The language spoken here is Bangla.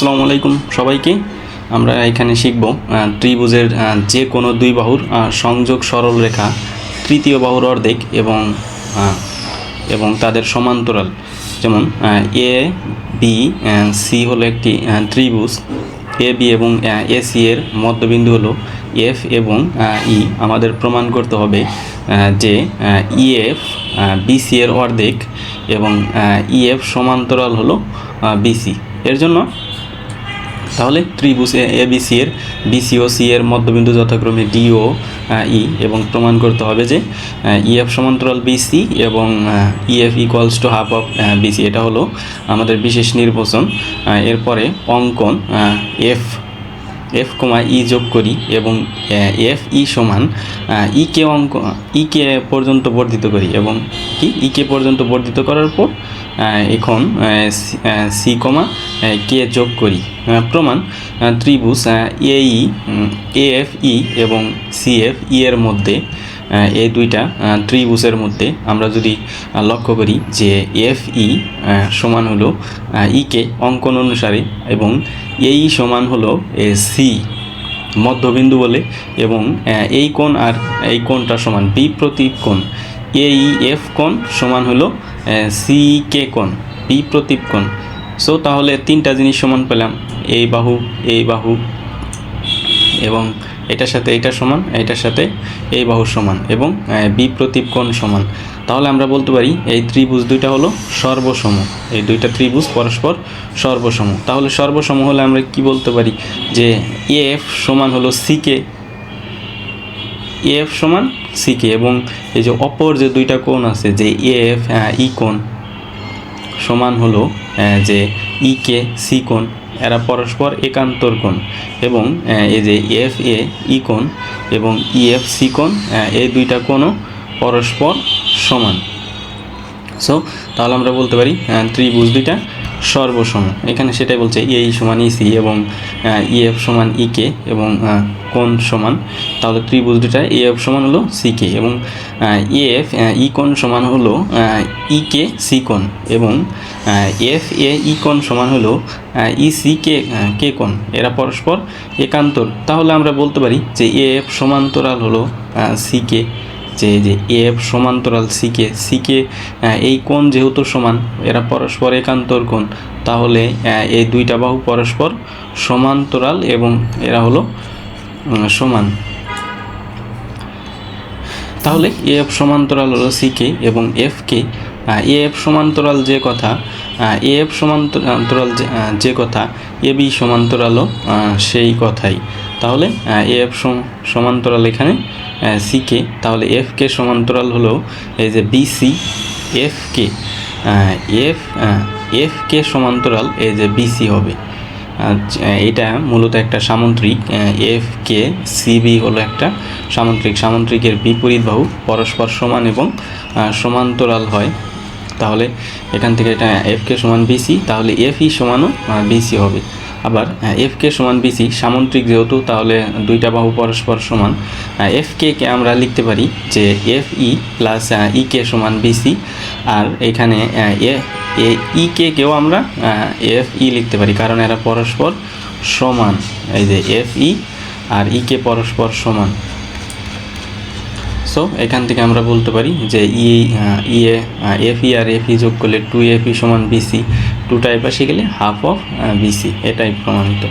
আসসালামু আলাইকুম সবাইকে। আমরা এখানে শিখব ত্রিভুজের যে কোনো দুই বাহুর সংযোগ সরল রেখা, তৃতীয় বাহুর অর্ধেক এবং এবং তাদের সমান্তরাল। যেমন এ, বি সি হলো একটি ত্রিভুজ। এ, বি এবং এ, সি এর মধ্যবিন্দু হলো এফ এবং ই। আমাদের প্রমাণ করতে হবে যে ইএফ বিসি এর অর্ধেক এবং ইএফ সমান্তরাল হলো বিসি। এর জন্য তাহলে ত্রিভুজ এ বি, সি এর বিসি ও, সি এর মধ্যবিন্দু যথাক্রমে ডি, ও ই এবং প্রমাণ করতে হবে যে ইএফ সমান্তরাল বিসি এবং EF equals to half of BC এটা হলো আমাদের বিশেষ নির্বাচন। এরপরে অঙ্কন এফ এফ কমা ই যোগ করি এবং এফ, ই সমান ই কে অঙ্ক, ই কে পর্যন্ত বর্ধিত করি এবং কি? ই কে পর্যন্ত বর্ধিত করার পর এখন সি কমা কে যোগ করি? প্রমাণ ত্রিভুজ এ, ই এ, এফ, ই এবং সি, এফ, ই এর মধ্যে এই দুইটা ত্রিভুজের মধ্যে আমরা যদি লক্ষ্য করি যে এফ, ই সমান হলো ই কে অঙ্কন অনুসারে এবং এই সমান হলো সি, মধ্যবিন্দু বলে এবং এই কোণ আর এই কোণটা সমান বি প্রতীক কোণ এই এফ কোণ সমান হলো সি কে কোণ বি প্রতীক কোণ। সো তাহলে তিনটা জিনিস সমান পেলাম। এই বাহু এই বাহু, এবং এটার সাথে এটা সমান, এটার সাথে এই বাহুর সমান, এবং বি প্রতীপ কোণ সমান। তাহলে আমরা বলতে পারি, এই ত্রিভুজ দুইটা হলো সর্বসম। এই দুইটা ত্রিভুজ পরস্পর সর্বসম। তাহলে সর্বসম হলে আমরা কি বলতে পারি? যে এফ সমান হলো সিকে এফ সমান সিকে এবং এই যে অপর যে দুইটা কোণ আছে, যে এফ ই কোণ সমান হলো যে ই কে সি কোণ, এরা পরস্পর একান্তর কোণ এবং এই যে এফ, এ, ই কোণ এবং ই এফ সি কোণ এই দুইটা কোণও পরস্পর সমান। সো তাহলে আমরা বলতে পারি ত্রিভুজ দুইটা সর্বসম। এখানে সেটাই বলছে এই সমান ইসি এবং ইএফ সমান ইকে এবং কোণ সমান। তাহলে ত্রিভুজ দুইটা এফ সমান হলো সিকে এবং এফ ই কোণ সমান হলো ইকে সি কোণ এবং এফ, এ, ই কোণ সমান হলো ই সি কে কে কোণ। এরা পরস্পর একান্তর। তাহলে আমরা বলতে পারি যে এফ সমান্তরাল হলো সিকে যে যে এফ সমান্তরাল সিকে সিকে এই কোণ যেহেতু সমান, এরা পরস্পর একান্তর কোণ, তাহলে এই দুইটা বাহু পরস্পর সমান্তরাল এবং এরা হলো সমান। তাহলে এফ সমান্তরাল হলো সিকে এবং এফকে এফ সমান্তরাল যে কথা এফ সমান্তরাল যে- কথা, এ বি সমান্তরালও সেই কথাই। তাহলে এফ সমান্তরাল এখানে সিকে তাহলে এফ কে সমান্তরাল হলো এই যে বিসি এফ কে এফ এফ কে সমান্তরাল এই যে বিসি হবে। এটা মূলত একটা সামুদ্রিক এফ কে সিবি হলো একটা সামুদ্রিক সামুদ্রিকের বিপরীত বাহু পরস্পর সমান এবং সমান্তরাল হয়। তাহলে এখান থেকে এটা এফ কে সমান বিসি তাহলে এফ ই সমানও বিসি হবে। আবার এফ কে সমান বিসি সামন্ত্রিক যেহেতু, তাহলে দুইটা বাহু পরস্পর সমান। এফ কে কে আমরা লিখতে পারি যে এফ ই প্লাস ই কে সমান বিসি আর এখানে এ ই কে কেও আমরা এফ ই লিখতে পারি, কারণ এরা পরস্পর সমান। এই যে এফ ই আর ই কে পরস্পর সমান। সো এখান থেকে আমরা বলতে পারি যে ই ই এ এফ ই আর এফ ই যোগ করলে টু এফ ই সমান বিসি টাইপ পাশে গেলে হাফ অফ বিসি এটাই প্রমাণিত।